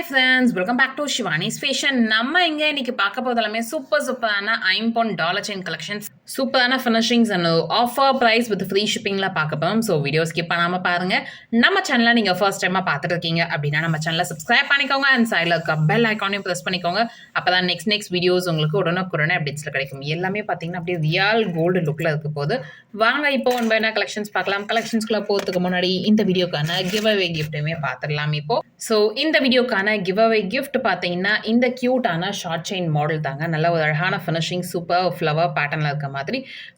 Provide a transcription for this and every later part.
Hi friends welcome back to Shivani's fashion நம்ம இங்கே இன்னைக்கு பார்க்க போதெல்லாமே சூப்பர் சூப்பரான ஐம்பொன் டாலர் செயின் கலெக்ஷன்ஸ் சூப்பரான finishings and offer price with free ஷிப்பிங்கில் பார்க்க போகிறோம் ஸோ வீடியோ ஸ்கிப் பண்ணாமல் பாருங்கள் நம்ம சேனலை நீங்கள் ஃபர்ஸ்ட் டைமாக பார்த்துட்டு இருக்கீங்க அப்படின்னா நம்ம சேனலை சப்ஸ்கிரைப் பண்ணிக்கோங்க அண்ட் சைடில் இருக்க பெல் ஐக்கானையும் ப்ரெஸ் பண்ணிக்கோங்க. அப்போ தான் நெக்ஸ்ட் நெக்ஸ்ட் வீடியோஸ் உங்களுக்கு உடனுக்குடனே அப்டேட்ஸில் கிடைக்கும். எல்லாமே பார்த்தீங்கன்னா அப்படியே ரியல் கோல்டு லுக்கில் இருக்க போது. வாங்க இப்போ ஒன் பைனா கலெக்ஷன்ஸ் பார்க்கலாம்? கலெக்ஷன்ஸ்குள்ளே போகிறதுக்கு முன்னாடி இந்த வீடியோக்கான கிவ் அவே கிஃப்ட்டுமே பார்த்துடலாம் இப்போ. ஸோ இந்த வீடியோக்கான கிவ் அவே கிஃப்ட் பார்த்தீங்கன்னா இந்த க்யூட்டான ஷார்ட் செயின் மாடல் தாங்க. நல்ல ஒரு அழகான ஃபினிஷிங் சூப்பர் ஃப்ளவர் பேட்டர்னில் இருக்க மாதிரி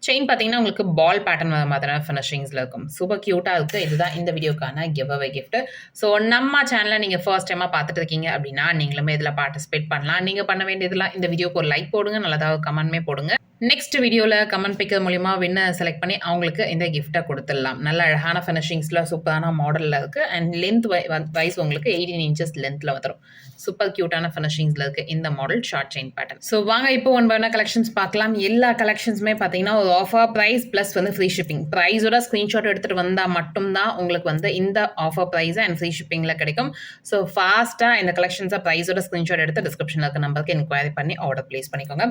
செயின் பார்த்தீங்கன்னா உங்களுக்கு பால் பேட்டர்ன் வர மாதிரியான ஃபினிஷிங்ஸில் இருக்கும். சூப்பர் க்யூட்டாக இருக்குது இதுதான் இந்த வீடியோக்கான கிவ் அவே கிஃப்ட் ஸோ நம்ம சேனலை நீங்கள் ஃபர்ஸ்ட் டைமாக பார்த்துட்டு இருக்கீங்க அப்படின்னா நீங்களுமே இதில் பார்ட்டிசிபேட் பண்ணலாம். நீங்கள் பண்ண வேண்டியதெல்லாம் இந்த வீடியோக்கு ஒரு லைக் போடுங்க. நல்லதாக கமெண்ட்மே போடுங்க. நெக்ஸ்ட் வீடியோவில் கமெண்ட் பிக்கிறது மூலிமா வின்ன செலக்ட் பண்ணி அவங்களுக்கு இந்த கிஃப்ட்டை கொடுத்துடலாம். நல்ல அழகான ஃபினிஷிங்ஸில் சூப்பரான மாடலில் இருக்குது அண்ட் லென்த் வைஸ் உங்களுக்கு எயிட்டீன் இன்ச்சஸ் லென்த்தில் வந்துடும் சூப்பர் க்யூட்டான ஃபினிஷிங்ஸில் இருக்குது இந்த model short chain pattern so வாங்க இப்போ ஒன் பை கலெக்ஷன்ஸ் பார்க்கலாம். எல்லா கலெக்ஷன்ஸுமே பார்த்தீங்கன்னா ஒரு ஆஃபர் ப்ரைஸ் ப்ளஸ் வந்து ஃப்ரீ ஷிப்பிங் ப்ரைஸோட ஸ்க்ரீன்ஷாட் எடுத்துகிட்டு வந்தால் மட்டும்தான் உங்களுக்கு வந்து இந்த ஆஃபர் ப்ரைஸ் அண்ட் ஃப்ரீ ஷிப்பிங்கில் கிடைக்கும். ஸோ ஃபாஸ்ட்டாக இந்த கலெக்ஷன்ஸை ப்ரைஸோட ஸ்க்ரீன்ஷாட் எடுத்து டிஸ்கிரிப்ஷனில் இருக்க நம்பருக்கு என்கொயரி பண்ணி ஆர்டர் ப்ளேஸ் பண்ணிக்கோங்க.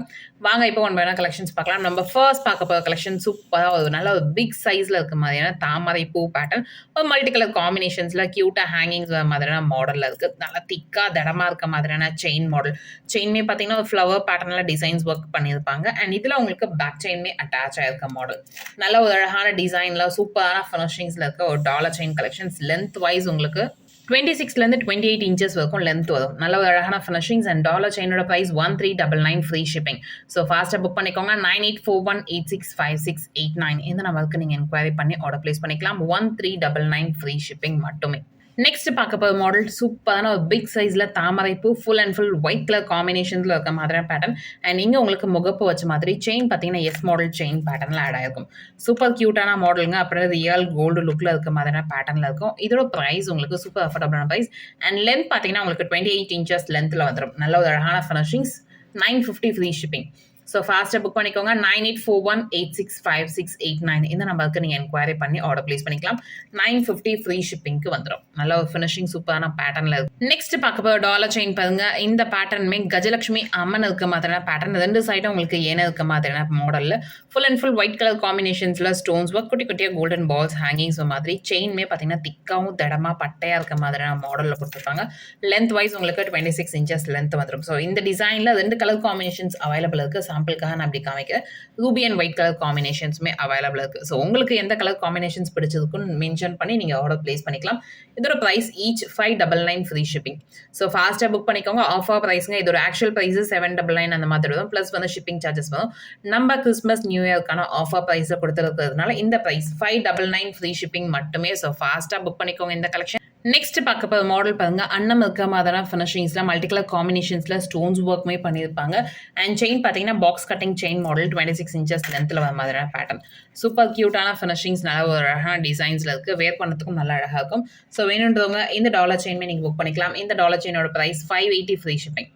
வாங்க இப்போ ஒன் பை கலெக்ஷன்ஸ் பார்க்கலாம். நம்ம ஃபர்ஸ்ட் பார்க்க போகிற கலெக்ஷன் சூப்பராக ஒரு நல்ல ஒரு பிக் சைஸில் இருக்க மாதிரியான தாமரை பூ பேட்டர்ன் ஒரு மல்டி கலர் காம்பினேஷன்ஸில் க்யூட்டாக ஹேங்கிங்ஸ் வர மாதிரியான மாடலில் இருக்குது நல்லா திக்காக திடமாக இருக்க மாதிரியான செயின் மாடல் செயின்மே பார்த்தீங்கன்னா ஒரு ஃப்ளவர் பேட்டர்னில் டிசைன்ஸ் ஒர்க் பண்ணியிருப்பாங்க. அண்ட் இதில் உங்களுக்கு பேக் செயின்மே அட்டாச் ஆகிருக்க மாடல் நல்ல ஒரு அழகான டிசைனில் சூப்பரான ஃபினிஷிங்ஸில் இருக்க ஒரு dollar chain collections length wise உங்களுக்கு டுவெண்ட்டி சிக்ஸ்லேருந்து டுவெண்ட்டி எயிட் இன்ச்சஸ் வரைக்கும் லென்த் வரும். நல்ல ஒரு அழகான finishings and dollar செயினோட price one three double nine free shipping so ஃபாஸ்ட்டாக புக் பண்ணிக்கோங்க nine eight four one eight six five six eight nine இந்த நம்பருக்கு நீங்கள் என்கொயரி பண்ணி ஆர்டர் ப்ளேஸ் பண்ணிக்கலாம் one three double nine free shipping மட்டுமே next பார்க்க போகிற மாடல் சூப்பரான ஒரு பிக் சைஸில் தாமரை பூ full and full white colour காம்பினேஷன்ஸில் இருக்க மாதிரியான பேட்டர்ன் அண்ட் இங்கே உங்களுக்கு முகப்பு வச்ச மாதிரி செயின் பார்த்தீங்கன்னா எஸ் மாடல் செயின் பேட்டர்னில் ஆட் ஆயிருக்கும். சூப்பர் க்யூட்டான மாடலுங்க அப்புறம் ரியல் கோல்டு லுக்கில் இருக்க மாதிரியான பேட்டர்னில் இருக்கும். இதோட ப்ரைஸ் உங்களுக்கு சூப்பர் அஃபோர்டபுளான ப்ரைஸ் அண்ட் லென்த் பார்த்தீங்கன்னா உங்களுக்கு டுவெண்ட்டி எயிட் இன்ச்சஸ் லென்த்தில் வந்துடும் நல்ல ஒரு அழகான finishings nine fifty free shipping so ஃபாஸ்ட்டாக புக் பண்ணிக்கோங்க. Nine eight four one eight six five six eight nine இந்த நம்பருக்கு நீங்கள் என்கொயரி பண்ணி ஆர்டர் ப்ளேஸ் பண்ணிக்கலாம். நைன் ஃபிஃப்டி ஃப்ரீ ஷிப்பிங்க்கு வந்துடும் நல்ல ஒரு ஃபினிஷிங் சூப்பரான பேட்டர்னில் இருக்கு. நெக்ஸ்ட் பார்க்க போகிற டாலர் செயின் பாருங்க. இந்த பேட்டர்னுமே கஜலட்சுமி அம்மன் இருக்க மாதிரியான பேட்டர்ன் ரெண்டு சைடும் உங்களுக்கு ஏன இருக்க மாதிரியான மாடலில் full and full white colour காம்பினேஷன்ஸில் stones work குட்டி குட்டியாக கோல்டன் பால்ஸ் ஹேங்கிங்ஸ் மாதிரி. செயின்மே பார்த்தீங்கன்னா திக்காவும் திடமாக பட்டையாக இருக்க மாதிரியான மாடலில் கொடுத்துருப்பாங்க. லென்த் வைஸ் உங்களுக்கு டுவெண்ட்டி சிக்ஸ் இன்ச்சஸ் லென்த் வந்துடும் ஸோ இந்த டிசைனில் ரெண்டு கலர் காம்பினேஷன்ஸ் அவைலபிள் இருக்குது சாம்பிளுக்காக நான் அப்படி காமிக்கிறேன். ரூபி அண்ட் ஒயிட் கலர் காம்பினேஷன்ஸுமே அவைலபிள் இருக்குது ஸோ உங்களுக்கு எந்த கலர் காம்பினேஷன்ஸ் பிடிச்சதுக்குன்னு மென்ஷன் பண்ணி நீங்கள் ஆர்டர் ப்ளேஸ் பண்ணிக்கலாம். இதோட price each five double nine free shipping so ஃபாஸ்ட்டாக புக் பண்ணிக்கோங்க. ஆஃபர் ப்ரைஸுங்க இதோட actual price seven double nine அந்த மாதிரி வரும். ப்ளஸ் வந்து ஷிப்பிங் சார்ஜஸ் வரும். நம்ம கிறிஸ்மஸ் நியூ இயர்க்கான ஆஃபர் ப்ரைஸை கொடுத்துருக்கிறதுனால இந்த price five double nine free shipping மட்டுமே. ஸோ ஃபாஸ்ட்டாக புக் பண்ணிக்கோங்க இந்த கலெக்ஷன் நெக்ஸ்ட் பார்க்க போகிற மாடல் பாருங்க. அன்னம் இருக்க மாதிரியான ஃபினிஷிங்ஸில் மல்டி கலர் காம்பினேஷன்ஸில் ஸ்டோன்ஸ் ஒர்க்குமே பண்ணியிருப்பாங்க. அண்ட் செயின் பார்த்தீங்கன்னா box cutting chain model twenty six inches லென்த்தில் வர மாதிரியான பேட்டர்ன் சூப்பர் க்யூட்டான ஃபினிஷிங்ஸ் நல்ல ஒரு அழகான டிசைன்ஸில் இருக்குது வேர் பண்ணுறதுக்கும் நல்லா அழகாக இருக்கும். ஸோ வேணுன்றவங்க இந்த டாலர் செயின்மே நீங்கள் புக் பண்ணிக்கலாம். இந்த dollar செயினோட price five eighty free shipping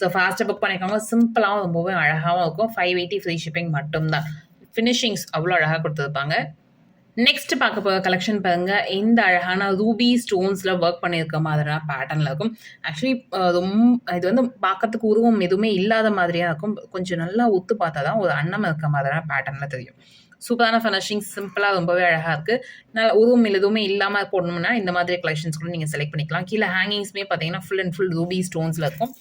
so ஃபாஸ்ட்டாக புக் பண்ணிக்கோங்க. சிம்பிளாகவும் ரொம்பவே அழகாகவும் இருக்கும். ஃபைவ் எயிட்டி ஃப்ரீ ஷிப்பிங் மட்டும்தான். ஃபினிஷிங்ஸ் அவ்வளோ அழகாக கொடுத்துருப்பாங்க. நெக்ஸ்ட் பார்க்க போகிற கலெக்ஷன் பாருங்க. இந்த அழகான ரூபி ஸ்டோன்ஸில் ஒர்க் பண்ணியிருக்க மாதிரியான பேட்டர்னில் இருக்கும். ஆக்சுவலி ரொம்ப இது வந்து பார்க்கறதுக்கு உருவம் எதுவுமே இல்லாத மாதிரியாக இருக்கும். கொஞ்சம் நல்லா ஒத்து பார்த்தா தான் ஒரு அன்னம் இருக்க மாதிரியான பேட்டர்னில் தெரியும். சூப்பரான ஃபினிஷிங் சிம்பிளாக ரொம்பவே அழகாக இருக்குது நல்ல உருவம் எதுவுமே இல்லாமல் போடணும்னா இந்த மாதிரி கலெக்ஷன்ஸ் கூட நீங்கள் செலக்ட் பண்ணிக்கலாம். கீழே ஹேங்கிங்ஸ்மே பார்த்தீங்கன்னா ஃபுல் அண்ட் ஃபுல் ரூபி ஸ்டோன்ஸில் இருக்கும்.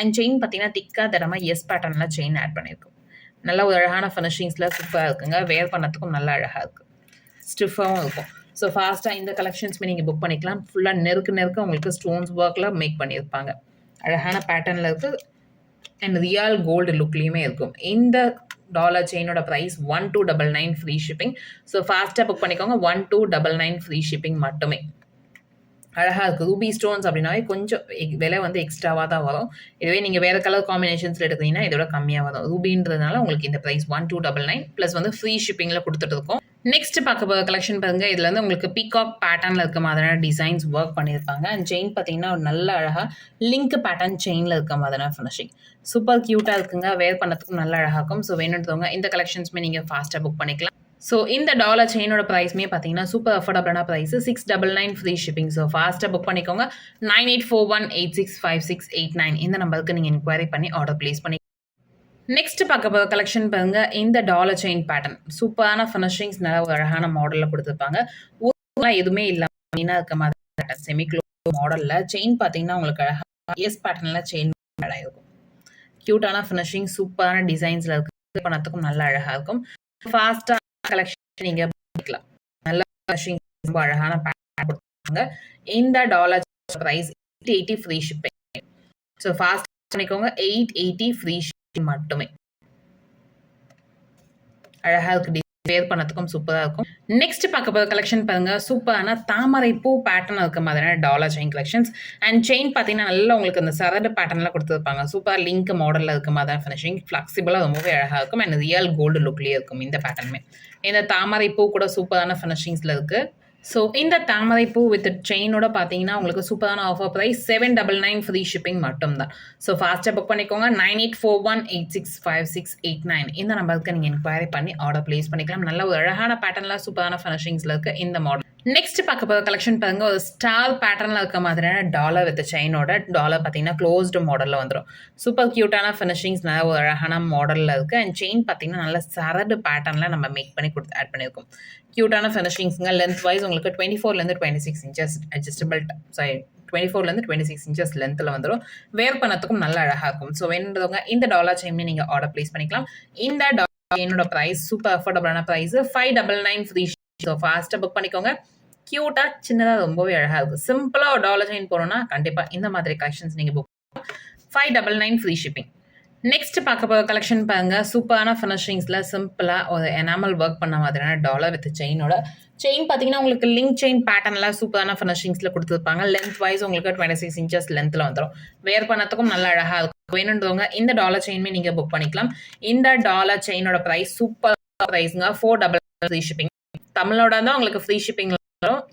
அண்ட் செயின் பார்த்தீங்கன்னா திக்காக தரமாக எஸ் பேட்டர்னில் செயின் ஆட் பண்ணியிருக்கும் நல்ல ஒரு அழகான ஃபினிஷிங்ஸில் சூப்பராக இருக்குங்க. வேர் பண்ணுறதுக்கும் நல்லா அழகாக இருக்குது ஸ்டிஃபாகவும் இருக்கும். ஸோ ஃபாஸ்ட்டாக இந்த கலெக்ஷன்ஸுமே நீங்கள் புக் பண்ணிக்கலாம். ஃபுல்லாக நெருக்க நெருக்க உங்களுக்கு ஸ்டோன்ஸ் ஒர்க்கில் மேக் பண்ணியிருப்பாங்க. அழகான பேட்டர்னில் இருக்குது அண்ட் ரியல் கோல்டு லுக்லேயுமே இருக்கும். இந்த dollar செயினோட price one two double nine free shipping so ஃபாஸ்ட்டாக புக் பண்ணிக்கோங்க. One two double nine free shipping மட்டுமே. அழகாக இருக்குது ரூபி ஸ்டோன்ஸ் அப்படின்னாவே கொஞ்சம் விலை வந்து எக்ஸ்ட்ராவாக தான் வரும். இதுவே நீங்கள் வேறு கலர் காம்பினேஷன்ஸில் எடுக்கிறீங்கன்னா இதோட கம்மியாக வரும். ரூபின்றதுனால உங்களுக்கு இந்த price one two double nine plus வந்து ஃப்ரீ ஷிப்பிங்கில் கொடுத்துட்டு இருக்கோம். நெக்ஸ்ட் பார்க்க போகிற கலெக்ஷன் பாருங்க. இதில் வந்து உங்களுக்கு பீகாக் பேட்டர்னில் இருக்க மாதிரியான டிசைன்ஸ் ஒர்க் பண்ணியிருப்பாங்க அண்ட் செயின் பார்த்தீங்கன்னா ஒரு நல்ல அழகாக லிங்க் பேட்டர்ன் செயினில் இருக்க மாதிரியான ஃபினிஷிங் சூப்பர் க்யூட்டாக இருக்குங்க. வேர் பண்ணதுக்கும் நல்ல அழகாக இருக்கும். ஸோ வேணுன்றவங்க இந்த கலெக்ஷன்ஸுமே நீங்கள் ஃபாஸ்ட்டாக புக் பண்ணிக்கலாம். ஸோ இந்த டாலர் செயினோட ப்ரைஸ்மே பார்த்தீங்கன்னா super அஃபோர்டபுளான price six double nine free shipping so ஃபாஸ்ட்டாக புக் பண்ணிக்கோங்க. Nine eight four one eight six five six eight nine இந்த நம்பருக்கு நீங்கள் என்கொயரி பண்ணி ஆர்டர் ப்ளேஸ் பண்ணி நெக்ஸ்ட் பார்க்க போகிற கலெக்ஷன் பாருங்க இந்த டாலர் செயின் பேட்டர்ன் சூப்பரான ஃபினிஷிங்ஸ் நல்ல ஒரு அழகான மாடலில் கொடுத்துருப்பாங்க. ஊர்லாம் எதுவுமே இல்லாமல் இருக்க மாதிரி செமி க்ளோ மாடலில் செயின் பார்த்தீங்கன்னா உங்களுக்கு அழகாக எஸ் பேட்டர்னில் செயின் இருக்கும். க்யூட்டான ஃபினிஷிங் சூப்பரான டிசைன்ஸில் இருக்குது பண்ணத்துக்கும் நல்ல அழகாக இருக்கும். ஃபாஸ்ட்டாக கலெக்ஷன் நீங்கள் பண்ணிக்கலாம் நல்ல ஃபினிஷிங் ரொம்ப அழகான பேட்டர்ன் கொடுத்துருக்காங்க இந்த dollar price eight eighty free shipping so fast பண்ணிக்கோங்க எயிட் எயிட்டி ஃப்ரீ ஷிப்பிங் மட்டுமே. அழகாக இருக்கு வேர் பண்ணதுக்கும் சூப்பராக இருக்கும். நெக்ஸ்ட் பார்க்க போகிற கலெக்ஷன் பாருங்க சூப்பரான தாமரை பூ பேட்டர்ன் இருக்க மாதிரியான dollar chain collections and chain பார்த்தீங்கன்னா நல்லா உங்களுக்கு அந்த சரடு பேட்டர்ன்லாம் கொடுத்துருப்பாங்க. சூப்பர் லிங்க் மாடலில் இருக்க மாதிரி ஃபினிஷிங் ஃப்ளெக்சிபிளாக ரொம்பவே அழகாக இருக்கும். அண்ட் ரியல் கோல்டு லுக்லேயே இருக்கும் இந்த பேட்டர்னுமே இந்த தாமரை பூ கூட சூப்பரான ஃபினிஷிங்ஸில் இருக்குது ஸோ இந்த தாமரை பூ வித் செயினோட பார்த்தீங்கன்னா உங்களுக்கு சூப்பரான offer price seven double nine free shipping மட்டும் தான் ஸோ ஃபாஸ்ட்டாக புக் பண்ணிக்கோங்க. Nine eight four one eight six five six eight nine இந்த நம்பருக்கு நீங்கள் என்கொயரி பண்ணி ஆர்டர் ப்ளேஸ் பண்ணிக்கலாம். நல்ல ஒரு அழகான பேட்டர்னில் சூப்பரான ஃபினிஷிங்ஸில் இருக்குது இந்த மாடல் நெக்ஸ்ட் பார்க்க போகிற கலெக்ஷன் பாருங்க ஒரு ஸ்டார் பேட்டர்னில் இருக்க மாதிரியான டாலர் வித் செயினோட டாலர் பார்த்தீங்கன்னா க்ளோஸ்டு மாடலில் வந்துடும் சூப்பர் க்யூட்டான ஃபினிஷிங்ஸ் நல்லா ஒரு அழகான மாடலில் இருக்குது அண்ட் செயின் பார்த்தீங்கன்னா நல்ல சரடு பேட்டர்னில் நம்ம மேக் பண்ணி கொடுத்து ஆட் பண்ணியிருக்கோம் க்யூட்டான ஃபினிஷிங்ஸுங்க லென்த் வைஸ் உங்களுக்கு twenty ஃபோர்லேருந்து twenty six inches adjustable sorry twenty ஃபோர்லேருந்து twenty six inches லென்த்தில் வந்துடும் வேர் பண்ணத்துக்கும் நல்ல அழகாக இருக்கும். ஸோ வேணுன்றவங்க இந்த டாலர் செயினே நீங்கள் ஆர்டர் ப்ளேஸ் பண்ணிக்கலாம். இந்த டாலர் செயினோட price super அஃபோர்டபுளான price five double nine free so ஃபாஸ்ட்டாக புக் பண்ணிக்கோங்க. க்யூட்டாக சின்னதாக ரொம்பவே அழகாக இருக்கும். சிம்பிளாக ஒரு டாலர் செயின் போனோம்னா கண்டிப்பாக இந்த மாதிரி கலெக்ஷன்ஸ் நீங்கள் book five double nine free shipping next பார்க்க போகிற கலெக்ஷன் பாருங்க. சூப்பரான ஃபினிஷிங்ஸில் சிம்பிளாக ஒரு எனாமல் ஒர்க் பண்ண மாதிரியான டாலர் வித் செயினோட செயின் பார்த்தீங்கன்னா உங்களுக்கு லிங்க் செயின் பேட்டர்னில் சூப்பரான ஃபினிஷிங்ஸில் கொடுத்துருப்பாங்க. லென்த் வைஸ் உங்களுக்கு டுவெண்ட்டி சிக்ஸ் இன்ச்சஸ் லென்த்தில் வந்துடும் வேர் பண்ணத்துக்கும் நல்லா அழகாக இருக்கும். வேணுன்றவங்க இந்த டாலர் செயின்மே நீங்கள் புக் பண்ணிக்கலாம். இந்த டாலர் செயினோட ப்ரைஸ் சூப்பர் ப்ரைஸுங்க ஃபோர் டபுள் ஃப்ரீ ஷிப்பிங் தமிழோட தான் உங்களுக்கு free shipping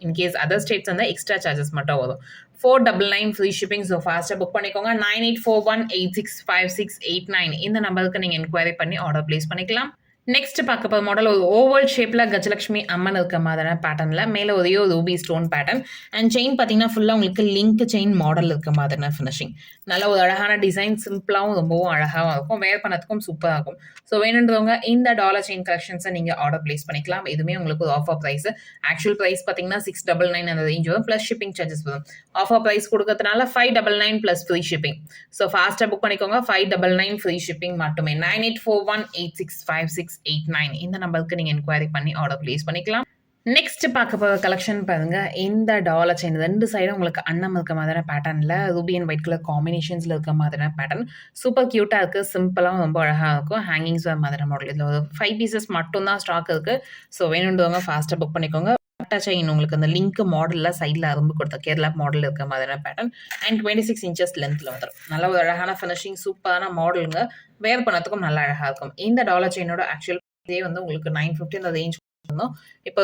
in case other states வந்து எக்ஸ்ட்ரா சார்ஜஸ் மட்டும் வரும். Four double nine free shipping so ஃபாஸ்ட்டாக புக் பண்ணிக்கோங்க. Nine eight four one eight six five six eight nine இந்த நம்பருக்கு நீங்கள் என்கொயரி பண்ணி ஆர்டர் ப்ளேஸ் பண்ணிக்கலாம். நெக்ஸ்ட் பார்க்க போகிற மாடல் ஒரு ஓவல் ஷேப்பில் கஜலட்சுமி அம்மன் இருக்க மாதிரியான பேட்டர்னில் மேலே ஒரே ஒரு ruby stone pattern and chain பார்த்தீங்கன்னா ஃபுல்லாக உங்களுக்கு லிங்க் செயின் மாடல் இருக்க மாதிரியான ஃபினிஷிங் நல்ல ஒரு அழகான டிசைன் சிம்பிளாகவும் ரொம்பவும் அழகாகவும் இருக்கும். வேர் பண்ணதுக்கும் சூப்பராக இருக்கும். ஸோ வேணுன்றவங்க இந்த டாலர் செயின் கலெக்ஷன்ஸை நீங்கள் ஆர்டர் ப்ளேஸ் பண்ணிக்கலாம். இதுவுமே உங்களுக்கு ஒரு ஆஃபர் ப்ரைஸ் ஆக்சுவல் ப்ரைஸ் பார்த்தீங்கன்னா சிக்ஸ் டபுள் நைன் அந்த ரேஞ்ச் வரும். ப்ளஸ் ஷிப்பிங் சார்ஜஸ் வரும். ஆஃபர் ப்ரைஸ் கொடுக்கறதுனால five double nine plus free shipping so ஃபாஸ்ட்டாக புக் பண்ணிக்கோங்க. Five double nine free shipping மட்டுமே. Nine eight four one eight six five six eight nine இந்த நம்பருக்கு நீங்கள் என்கொயரி பண்ணி ஆர்டர் ப்ளேஸ் பண்ணிக்கலாம். நெக்ஸ்ட் பார்க்க போகிற கலெக்ஷன் பாருங்க. இந்த டாலர் செயின் ரெண்டு சைடும் உங்களுக்கு அன்னம் இருக்க மாதிரியான பேட்டர்னில் ரூபி அண்ட் ஒயிட் கலர் காம்பினேஷன்ஸில் இருக்க மாதிரியான பேட்டர்ன் சூப்பர் க்யூட்டாக இருக்குது சிம்பிளாகவும் ரொம்ப அழகாக இருக்கும். ஹேங்கிங்ஸ் வர மாதிரி மாடல் இதில் ஒரு ஃபைவ் பீசஸ் மட்டும்தான் ஸ்டாக் இருக்குது ஸோ வேணுன்றவங்க ஃபாஸ்ட்டாக புக் பண்ணிக்கோங்க. பட்டா செயின் உங்களுக்கு அந்த லிங்க் மாடலில் சைடில் அரும்பு கொடுத்த கேரளா மாடல் இருக்க மாதிரியான pattern and twenty six inches லென்த்தில் வந்துடும் நல்ல ஒரு அழகான ஃபினிஷிங் சூப்பரான மாடலுங்க வேர் பண்ணதுக்கும் நல்லா அழகாக இருக்கும். இந்த டாலர் செயினோட ஆக்சுவல் இதே வந்து உங்களுக்கு நைன் ஃபிஃப்டி அந்த ரேஞ்ச் இருந்தோம் இப்போ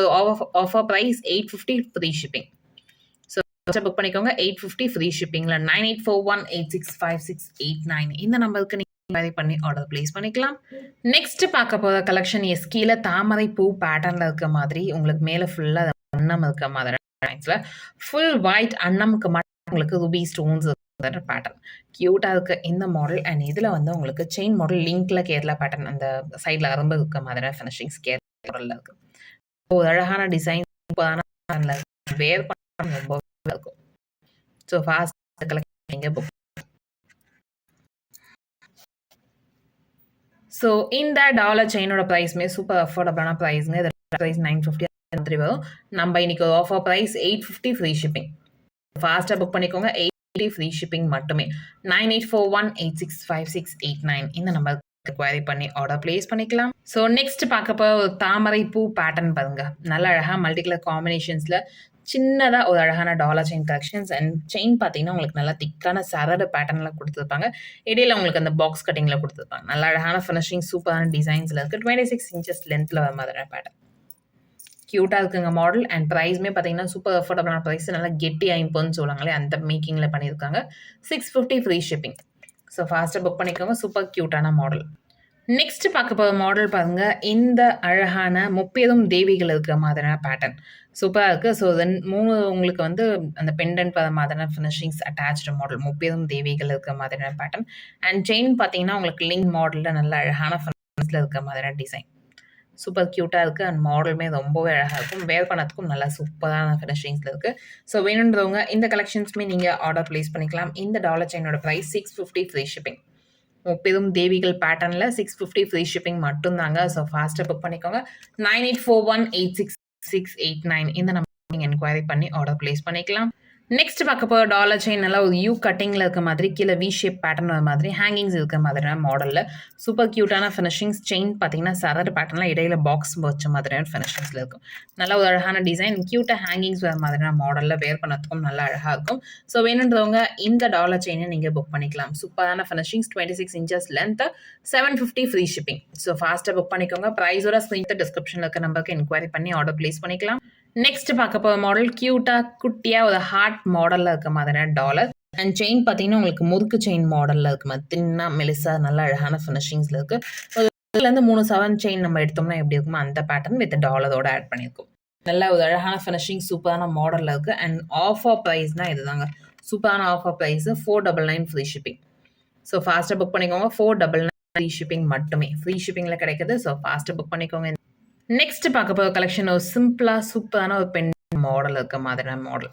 offer price eight fifty free shipping so book பண்ணிக்கோங்க. Eight fifty free ஷிப்பிங்கில் nine eight four one eight six five six eight nine இந்த நம்பருக்கு நீங்கள் பண்ணி ஆர்டர் ப்ளேஸ் பண்ணிக்கலாம். நெக்ஸ்ட் பார்க்க போகிற கலெக்ஷன் எஸ் கீழே தாமரை பூ பேட்டர்னில் இருக்க மாதிரி உங்களுக்கு மேலே ஃபுல்லாக அன்னம் இருக்க மாதிரி. ஃபுல் ஒயிட் அன்னமுக்கு மட்டும் உங்களுக்கு ருபி ஸ்டோன்ஸ் பேட்டர்ன் க்யூட்டாக இருக்க இந்த மாடல் அண்ட் இதில் வந்து உங்களுக்கு செயின் மாடல் லிங்க்ல கேரளா பேட்டர்ன் அந்த சைடில் அரும்பு இருக்க மாதிரியான ஃபினிஷிங்ஸ் கேரளா இருக்கு. ஒரு அழகான டிசைன் வேர் பண்ண ரொம்ப இருக்கும். ஸோ ஃபாஸ்ட் நீங்கள் புக் ஸோ இந்த டாலர் செயினோட ப்ரைஸ்மே சூப்பர் அஃபோர்டபுளான ப்ரைஸுங்க இது ப்ரைஸ் நைன் ஃபிஃப்டி வரும் நம்ம இன்னைக்கு offer price eight fifty free shipping ஃபாஸ்ட்டாக புக் பண்ணிக்கோங்க. எயிட் ஃப்ரீ ஷிப்பிங் மட்டுமே. Nine eight four one eight six five six eight nine இந்த நம்பருக்கு குவாரி பண்ணி ஆர்டர் பிளேஸ் பண்ணிக்கலாம். ஸோ நெக்ஸ்ட் பார்க்கப்போ ஒரு தாமரை பூ பேட்டர்ன் பாருங்க. நல்ல அழகாக மல்டி கலர் காம்பினேஷன்ஸில் சின்னதாக ஒரு அழகான dollar chain collections and chain பார்த்தீங்கன்னா உங்களுக்கு நல்லா திக்கான சரடு பேட்டர்னில் கொடுத்துருப்பாங்க. இடையில உங்களுக்கு அந்த பாக்ஸ் கட்டிங்கில் கொடுத்துருப்பாங்க. நல்ல அழகான ஃபினிஷிங் சூப்பரான டிசைன்ஸில் இருக்குது டுவெண்ட்டி சிக்ஸ் இன்ச்சஸ் லென்த்தில் வர மாதிரியான பேட்டர்ன் க்யூட்டாக இருக்குங்க மாடல் அண்ட் ப்ரைஸ்மே பார்த்தீங்கன்னா சூப்பர் அஃபோர்டபுளான ப்ரைஸ் நல்லா கெட்டியாக இம்போன்னு சொல்லுவாங்களே அந்த மேக்கிங்கில் பண்ணியிருக்காங்க. Six fifty free shipping so ஃபாஸ்ட்டாக புக் பண்ணிக்கோங்க. சூப்பர் க்யூட்டான மாடல் நெக்ஸ்ட் பார்க்க போகிற மாடல் பாருங்கள் இந்த அழகான முப்பெரும் தேவிகள் இருக்கிற மாதிரியான பேட்டர்ன் சூப்பராக இருக்குது ஸோ தென் மூணு உங்களுக்கு வந்து அந்த பெண்டன்ட் வர மாதிரியான ஃபினிஷிங்ஸ் அட்டாச்டு மாடல் முப்பெரும் தேவிகள் இருக்கிற மாதிரியான பேட்டர்ன் அண்ட் செயின் பார்த்தீங்கன்னா உங்களுக்கு லிங்க் மாடலில் நல்ல அழகான ஃபினிஷில் இருக்கிற மாதிரியான டிசைன் சூப்பர் க்யூட்டாக இருக்குது அண்ட் மாடலுமே ரொம்பவே அழகாக இருக்கும். வேர் பண்ணதுக்கும் நல்லா சூப்பரான ஃபினிஷிங்ஸில் இருக்குது ஸோ வேணுன்றவங்க இந்த கலெக்ஷன்ஸுமே நீங்கள் ஆர்டர் ப்ளேஸ் பண்ணிக்கலாம். இந்த dollar செயினோட price six fifty free shipping பெரும் தேவிகள் பேட்டர்னில் சிக்ஸ் ஃபிஃப்டி ஃப்ரீ ஷிப்பிங் மட்டும்தாங்க. ஸோ ஃபாஸ்ட்டாக புக் பண்ணிக்கோங்க. Nine eight four one eight six six eight nine இந்த நம்பர் நீங்கள் என்கொயரி பண்ணி ஆர்டர் ப்ளேஸ் பண்ணிக்கலாம். நெக்ஸ்ட் பார்க்க போகிற டாலர் செயின் நல்லா ஒரு யூ கட்டிங்கில் இருக்க மாதிரி கீழே வி ஷேப் பேட்டர்ன் வர மாதிரி ஹேங்கிங்ஸ் இருக்க மாதிரியான மாடலில் சூப்பர் க்யூட்டான ஃபினிஷிங்ஸ் செயின் பார்த்தீங்கன்னா சரர் பேட்டர்னில் இடையில பாக்ஸ் வச்ச மாதிரியான ஃபினிஷிங்ஸில் இருக்கும். நல்ல ஒரு அழகான டிசைன் க்யூட்டாக ஹேங்கிங்ஸ் வர மாதிரியான மாடலில் வேர் பண்ணுறதுக்கும் நல்லா அழகாக இருக்கும். ஸோ வேணுன்றவங்க இந்த டாலர் செயினை நீங்கள் புக் பண்ணிக்கலாம். சூப்பரான finishings twenty six inches length seven fifty free shipping so ஃபாஸ்ட்டாக புக் பண்ணிக்கோங்க. ப்ரைஸோட ஸ்க்ரீன் டிஸ்கிரிப்ஷனில் இருக்க நம்பருக்கு என்கொயரி பண்ணி ஆர்டர் ப்ளேஸ் பண்ணிக்கலாம். நெக்ஸ்ட் பார்க்க போகிற மாடல் க்யூட்டாக குட்டியாக ஒரு ஹார்ட் மாடலில் இருக்க மாதிரியான டாலர் அண்ட் செயின் பார்த்தீங்கன்னா உங்களுக்கு முறுக்கு செயின் மாடலில் இருக்க. மாதிரி தின்னா மெலிசா நல்ல அழகான ஃபினிஷிங்ஸில் இருக்குது ஒரு இதுலேருந்து மூணு செவன் செயின் நம்ம எடுத்தோம்னா எப்படி இருக்குமோ அந்த பேட்டர்ன் வித் டாலரோட ஆட் பண்ணியிருக்கோம். நல்ல ஒரு அழகான ஃபினிஷிங் சூப்பரான மாடலில் இருக்குது அண்ட் ஆஃபர் ப்ரைஸ்னால் இதுதாங்க. சூப்பரான offer price four double nine free shipping so ஃபாஸ்ட்டாக புக் பண்ணிக்கோங்க. Four double nine free shipping மட்டுமே. ஃப்ரீ ஷிப்பிங்கில் கிடைக்குது. ஸோ ஃபாஸ்ட்டாக புக் பண்ணிக்கோங்க. நெக்ஸ்ட் பார்க்க போகிற கலெக்ஷன் ஒரு சிம்பிளாக சூப்பரான ஒரு பென் மாடல் இருக்க மாதிரியான மாடல்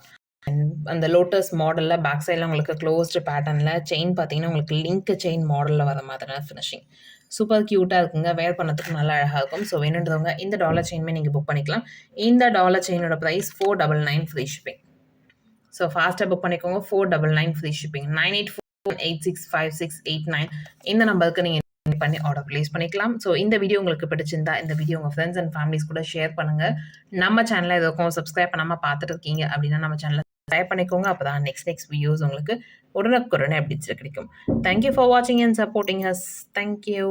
அந்த லோட்டஸ் மாடலில் பேக் சைடில் உங்களுக்கு க்ளோஸ்டு பேட்டர்னில் செயின் பார்த்தீங்கன்னா உங்களுக்கு லிங்க் செயின் மாடலில் வர மாதிரியான ஃபினிஷிங் சூப்பர் க்யூட்டாக இருக்குங்க. வேர் பண்ணதுக்கு நல்லா அழகாக இருக்கும். ஸோ வேணுன்றவங்க இந்த டாலர் செயின்மே நீங்கள் புக் பண்ணிக்கலாம். இந்த dollar செயினோட price four double nine free shipping so ஃபாஸ்ட்டாக புக் பண்ணிக்கோங்க. Four double nine free shipping nine eight four eight six five six eight nine இந்த நம்பருக்கு நீங்கள் பண்ணி ஆர்டர் ப்ளேஸ் பண்ணிக்கலாம். ஸோ இந்த வீடியோ உங்களுக்கு பிடிச்சிருந்தா இந்த வீடியோ உங்கள் ஃப்ரெண்ட்ஸ் அண்ட் ஃபேமிலிஸ் கூட ஷேர் பண்ணுங்கள் நம்ம சேனலில் எதுக்கும் சப்ஸ்கிரைப் பண்ணாமல் பார்த்துட்டு இருக்கீங்க அப்படின்னா நம்ம சேனலை சப்ஸ்கிரைப் பண்ணிக்கோங்க. அப்போ தான் நெக்ஸ்ட் நெக்ஸ்ட் வீடியோஸ் உங்களுக்கு உடனுக்குடனே அப்டேட்ஸில் கிடைக்கும். தேங்க்யூ ஃபார் வாட்சிங் and supporting us thank you